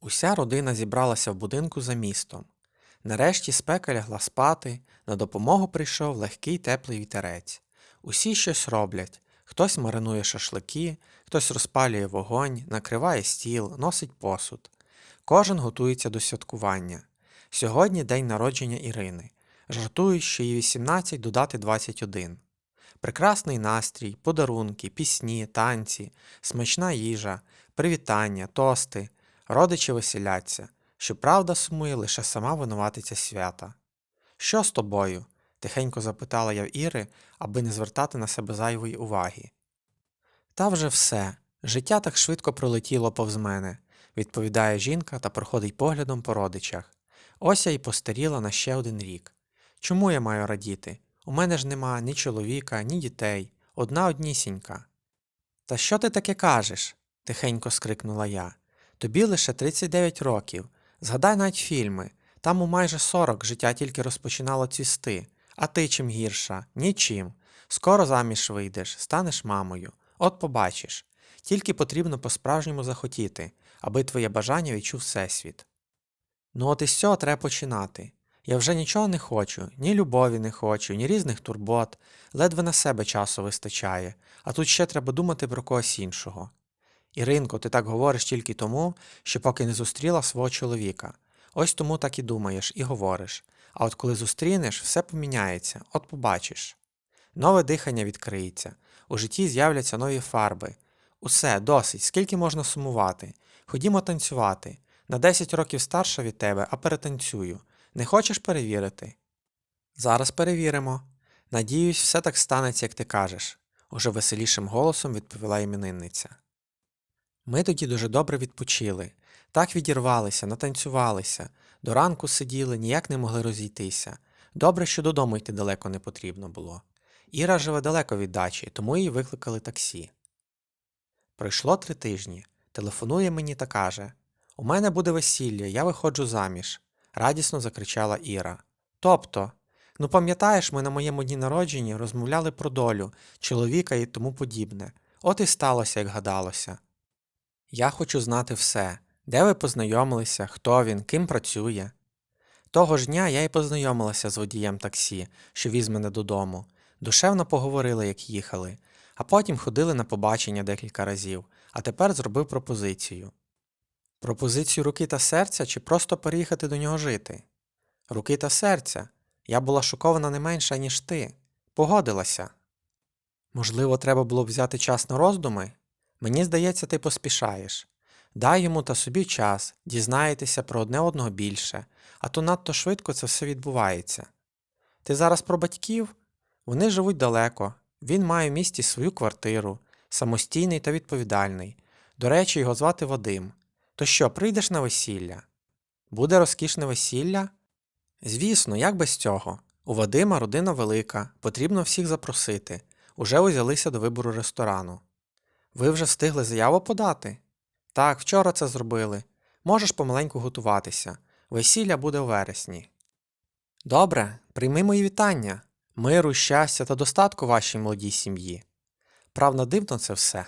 Уся родина зібралася в будинку за містом. Нарешті спека лягла спати, на допомогу прийшов легкий теплий вітерець. Усі щось роблять. Хтось маринує шашлики, хтось розпалює вогонь, накриває стіл, носить посуд. Кожен готується до святкування. Сьогодні день народження Ірини. Жартують, що їй 18 додати 21. Прекрасний настрій, подарунки, пісні, танці, смачна їжа, привітання, тости. Родичі веселяться. Щоправда, сумує лише сама винуватиця свята. Що з тобою? тихенько запитала я в Іри, аби не звертати на себе зайвої уваги. Та вже все. Життя так швидко пролетіло повз мене, відповідає жінка та проходить поглядом по родичах. Ось я й постаріла на ще один рік. Чому я маю радіти? У мене ж нема ні чоловіка, ні дітей, одна однісінька. Та що ти таке кажеш? тихенько скрикнула я. Тобі лише 39 років. Згадай навіть фільми. Там у майже 40 життя тільки розпочинало цвісти. А ти чим гірша? Нічим. Скоро заміж вийдеш, станеш мамою. От побачиш. Тільки потрібно по-справжньому захотіти, аби твоє бажання відчув Всесвіт. Ну от із цього треба починати. Я вже нічого не хочу, ні любові не хочу, ні різних турбот, ледве на себе часу вистачає, а тут ще треба думати про когось іншого. Іринко, ти так говориш тільки тому, що поки не зустріла свого чоловіка. Ось тому так і думаєш, і говориш. А от коли зустрінеш, все поміняється, от побачиш. Нове дихання відкриється, у житті з'являться нові фарби. Усе, досить, скільки можна сумувати. Ходімо танцювати. На 10 років старша від тебе, а перетанцюю. Не хочеш перевірити? Зараз перевіримо. Надіюсь, все так станеться, як ти кажеш, уже веселішим голосом відповіла іменинниця. Ми тоді дуже добре відпочили, так відірвалися, натанцювалися, до ранку сиділи, ніяк не могли розійтися. Добре, що додому йти далеко не потрібно було. Іра живе далеко від дачі, тому її викликали таксі. Пройшло три тижні. Телефонує мені та каже: У мене буде весілля, я виходжу заміж, радісно закричала Іра. Тобто, ну пам'ятаєш, ми на моєму дні народження розмовляли про долю, чоловіка і тому подібне. От і сталося, як гадалося. Я хочу знати все, де ви познайомилися, хто він, ким працює. Того ж дня я й познайомилася з водієм таксі, що віз мене додому. Душевно поговорили, як їхали, а потім ходили на побачення декілька разів, а тепер зробив пропозицію. Пропозицію руки та серця чи просто переїхати до нього жити? Руки та серця. Я була шокована не менше, ніж ти. Погодилася. Можливо, треба було взяти час на роздуми? Мені здається, ти поспішаєш. Дай йому та собі час, дізнаєтеся про одне одного більше, а то надто швидко це все відбувається. Ти зараз про батьків? Вони живуть далеко, він має в місті свою квартиру, самостійний та відповідальний. До речі, його звати Вадим. То що, прийдеш на весілля? Буде розкішне весілля? Звісно, як без цього. У Вадима родина велика, потрібно всіх запросити. Уже узялися до вибору ресторану. Ви вже встигли заяву подати? Так, вчора це зробили. Можеш помаленьку готуватися. Весілля буде у вересні. Добре, прийми мої вітання, миру, щастя та достатку вашій молодій сім'ї. Правда, дивно це все.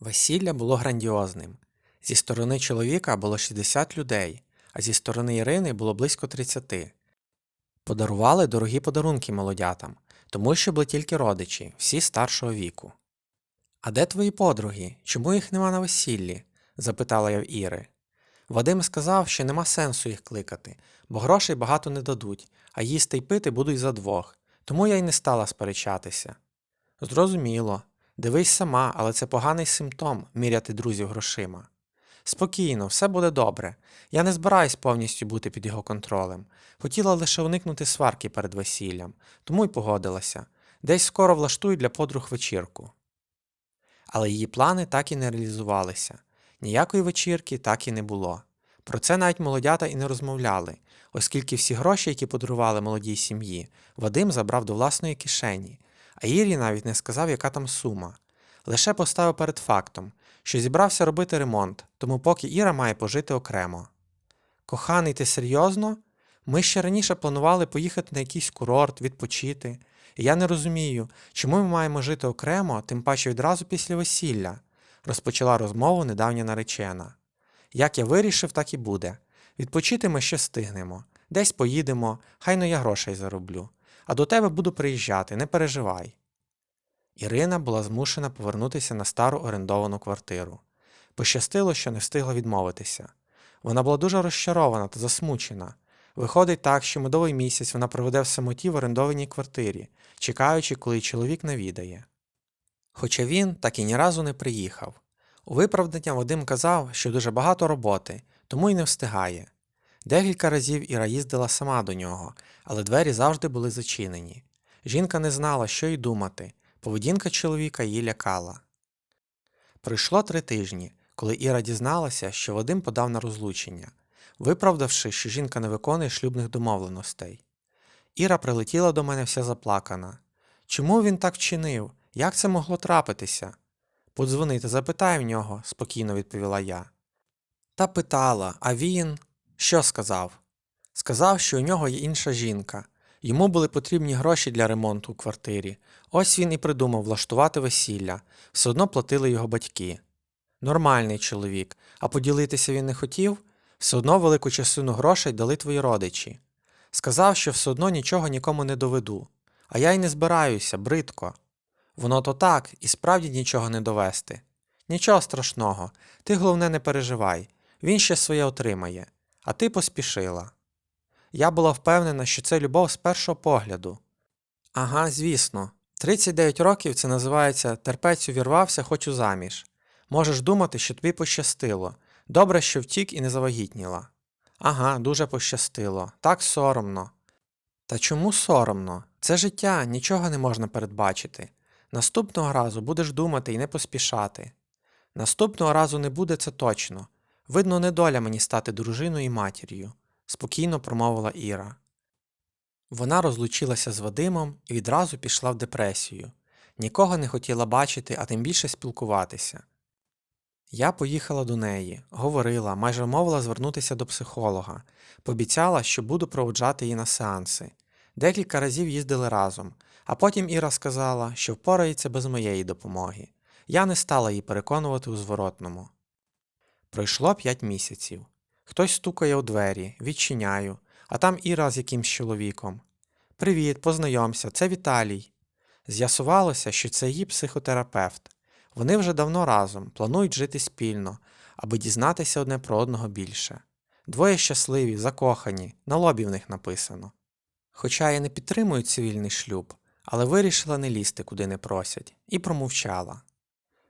Весілля було грандіозним. Зі сторони чоловіка було 60 людей, а зі сторони Ірини було близько 30. Подарували дорогі подарунки молодятам, тому що були тільки родичі, всі старшого віку. А де твої подруги? Чому їх нема на весіллі? запитала я в Іри. Вадим сказав, що нема сенсу їх кликати, бо грошей багато не дадуть, а їсти й пити будуть за двох, тому я й не стала сперечатися. Зрозуміло, дивись сама, але це поганий симптом міряти друзів грошима. Спокійно, все буде добре. Я не збираюсь повністю бути під його контролем. Хотіла лише уникнути сварки перед весіллям, тому й погодилася. Десь скоро влаштую для подруг вечірку. Але її плани так і не реалізувалися. Ніякої вечірки так і не було. Про це навіть молодята і не розмовляли, оскільки всі гроші, які подарували молодій сім'ї, Вадим забрав до власної кишені, а Ірі навіть не сказав, яка там сума. Лише поставив перед фактом, що зібрався робити ремонт, тому поки Іра має пожити окремо. Коханий, ти серйозно? Ми ще раніше планували поїхати на якийсь курорт, відпочити. І я не розумію, чому ми маємо жити окремо, тим паче відразу після весілля, розпочала розмову недавня наречена. Як я вирішив, так і буде. Відпочити ми ще встигнемо. Десь поїдемо, хай но я грошей зароблю. А до тебе буду приїжджати, не переживай. Ірина була змушена повернутися на стару орендовану квартиру. Пощастило, що не встигла відмовитися. Вона була дуже розчарована та засмучена. Виходить так, що медовий місяць вона проведе в самоті в орендованій квартирі, чекаючи, коли чоловік навідає. Хоча він так і ні разу не приїхав. У виправдання Вадим казав, що дуже багато роботи, тому й не встигає. Декілька разів Іра їздила сама до нього, але двері завжди були зачинені. Жінка не знала, що й думати, поведінка чоловіка її лякала. Пройшло три тижні, коли Іра дізналася, що Вадим подав на розлучення, виправдавши, що жінка не виконує шлюбних домовленостей. Іра прилетіла до мене вся заплакана. Чому він так вчинив? Як це могло трапитися? Подзвони та запитай в нього, спокійно відповіла я. Та питала, а він що сказав? Сказав, що у нього є інша жінка. Йому були потрібні гроші для ремонту у квартирі. Ось він і придумав влаштувати весілля, все одно платили його батьки. Нормальний чоловік, а поділитися він не хотів, все одно велику частину грошей дали твої родичі. Сказав, що все одно нічого нікому не доведу. А я й не збираюся, бридко. Воно то так, і справді нічого не довести. Нічого страшного, ти головне не переживай, він ще своє отримає, а ти поспішила. Я була впевнена, що це любов з першого погляду. Ага, звісно, 39 років це називається терпець увірвався, хочу заміж. Можеш думати, що тобі пощастило. Добре, що втік і не завагітніла. Ага, дуже пощастило, так соромно. Та чому соромно? Це життя, нічого не можна передбачити. Наступного разу будеш думати і не поспішати. Наступного разу не буде це точно. Видно, не доля мені стати дружиною і матір'ю, спокійно промовила Іра. Вона розлучилася з Вадимом і відразу пішла в депресію. Нікого не хотіла бачити, а тим більше спілкуватися. Я поїхала до неї, говорила, майже мовила звернутися до психолога, пообіцяла, що буду проводжати її на сеанси. Декілька разів їздили разом, а потім Іра сказала, що впорається без моєї допомоги. Я не стала її переконувати у зворотному. Пройшло п'ять місяців. Хтось стукає у двері, відчиняю, а там Іра з якимсь чоловіком. Привіт, познайомся, це Віталій. З'ясувалося, що це її психотерапевт. Вони вже давно разом, планують жити спільно, аби дізнатися одне про одного більше. Двоє щасливі, закохані, на лобі в них написано. Хоча я не підтримую цивільний шлюб, але вирішила не лізти, куди не просять, і промовчала.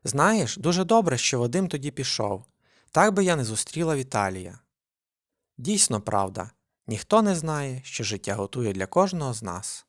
Знаєш, дуже добре, що Вадим тоді пішов. Так би я не зустріла Віталія. Дійсно правда, ніхто не знає, що життя готує для кожного з нас.